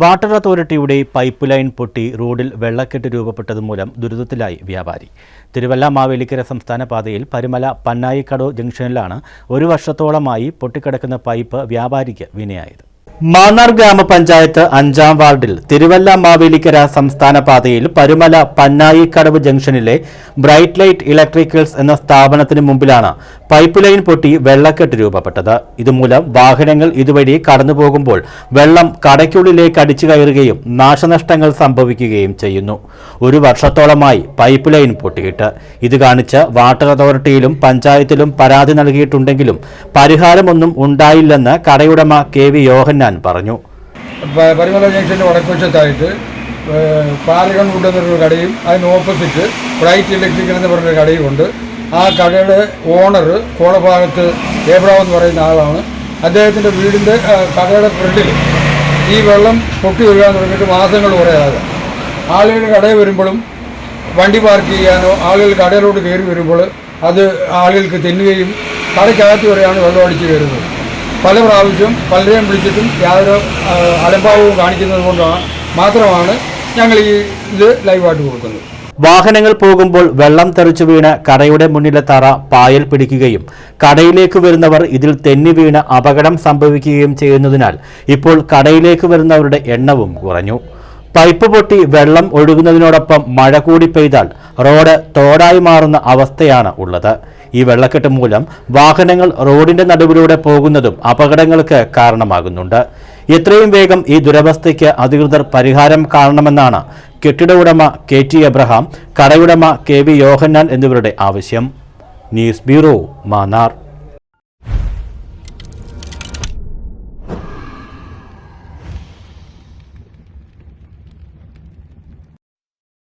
Water അതോറിറ്റിയുടെ pipe line പൊട്ടി റോഡിൽ വെള്ളക്കെട്ട് രൂപപ്പെട്ടത് മൂലം ദുരിതത്തിലായി വ്യാപാരി. തിരുവല്ല മാവേലിക്കര സംസ്ഥാന പാതയിൽ പരുമല പന്നായിക്കടോ ജംഗ്ഷനിലാണ് ഒരു വർഷത്തോളമായി പൊട്ടിക്കിടക്കുന്ന പൈപ്പ് വ്യാപാരിക്ക് വിനയായത്. മാന്നാർ ഗ്രാമപഞ്ചായത്ത് അഞ്ചാം വാർഡിൽ തിരുവല്ല മാവേലിക്കര സംസ്ഥാന പാതയിൽ പരുമല പന്നായിക്കടവ് ജംഗ്ഷനിലെ ബ്രൈറ്റ് ലൈറ്റ് ഇലക്ട്രിക്കൽസ് എന്ന സ്ഥാപനത്തിന് മുമ്പിലാണ് പൈപ്പ് ലൈൻ പൊട്ടി വെള്ളക്കെട്ട് രൂപപ്പെട്ടത്. ഇതുമൂലം വാഹനങ്ങൾ ഇതുവഴി കടന്നുപോകുമ്പോൾ വെള്ളം കടയ്ക്കുള്ളിലേക്ക് അടിച്ചു കയറുകയും നാശനഷ്ടങ്ങൾ സംഭവിക്കുകയും ചെയ്യുന്നു. ഒരു വർഷത്തോളമായി പൈപ്പ് ലൈൻ പൊട്ടിയിട്ട്. ഇത് കാണിച്ച് വാട്ടർ അതോറിറ്റിയിലും പഞ്ചായത്തിലും പരാതി നൽകിയിട്ടുണ്ടെങ്കിലും പരിഹാരമൊന്നും ഉണ്ടായില്ലെന്ന് കടയുടമ കെ വി യോഹന്നാൻ പറഞ്ഞു. പ- പരിമല ജംഗ്ഷന്റെ വടക്കുവശത്തായിട്ട് പാലകൺ ഫുഡ് എന്നൊരു കടയും അതിന് ഓപ്പോസിറ്റ് ബ്രൈറ്റ് ഇലക്ട്രിക്കൽ എന്ന് പറഞ്ഞൊരു കടയും ഉണ്ട്. ആ കടയുടെ ഓണർ കോളഭാഗത്ത് ഏബ്രാവ് എന്ന് പറയുന്ന ആളാണ്. അദ്ദേഹത്തിന്റെ വീടിന്റെ കടയുടെ ഫ്രണ്ടിൽ ഈ വെള്ളം പൊട്ടി ഒഴുകാൻ തുടങ്ങിയിട്ട് മാസങ്ങൾ കുറേ ആകാം ആളുകൾ കടയിൽ വരുമ്പോഴും വണ്ടി പാർക്ക് ചെയ്യാനോ ആളുകൾ കടയിലോട്ട് കയറി വരുമ്പോൾ അത് ആളുകൾക്ക് തെന്നുകയും കടയ്ക്കകത്ത് വരെയാണ് വെള്ളം അടിച്ച് കയറുന്നത്. പല പ്രാവശ്യം പലരെയും വിളിച്ചിട്ടും യാതൊരു അലംഭാവവും കാണിക്കുന്നത് കൊണ്ടാണ് മാത്രമാണ് ഞങ്ങൾ ഈ ഇത് ലൈവായിട്ട് കൊടുക്കുന്നത്. വാഹനങ്ങൾ പോകുമ്പോൾ വെള്ളം തെറിച്ചു വീണ് കടയുടെ മുന്നിലെ തറ പായൽ പിടിക്കുകയും കടയിലേക്ക് വരുന്നവർ ഇതിൽ തെന്നി വീണ് അപകടം സംഭവിക്കുകയും ചെയ്യുന്നതിനാൽ ഇപ്പോൾ കടയിലേക്ക് വരുന്നവരുടെ എണ്ണവും കുറഞ്ഞു. പൈപ്പ് പൊട്ടി വെള്ളം ഒഴുകുന്നതിനോടൊപ്പം മഴ കൂടി പെയ്താൽ റോഡ് തോടായി മാറുന്ന അവസ്ഥയാണ് ഉള്ളത്. ഈ വെള്ളക്കെട്ട് മൂലം വാഹനങ്ങൾ റോഡിന്റെ നടുവിലൂടെ പോകുന്നതും അപകടങ്ങൾക്ക് കാരണമാകുന്നുണ്ട്. എത്രയും വേഗം ഈ ദുരവസ്ഥയ്ക്ക് അധികൃതർ പരിഹാരം കാണണമെന്നാണ് കെട്ടിട ഉടമ കെ ടി എബ്രഹാം കടയുടമ കെ വി യോഹന്നാൻ എന്നിവരുടെ ആവശ്യം. News bureau Mannar.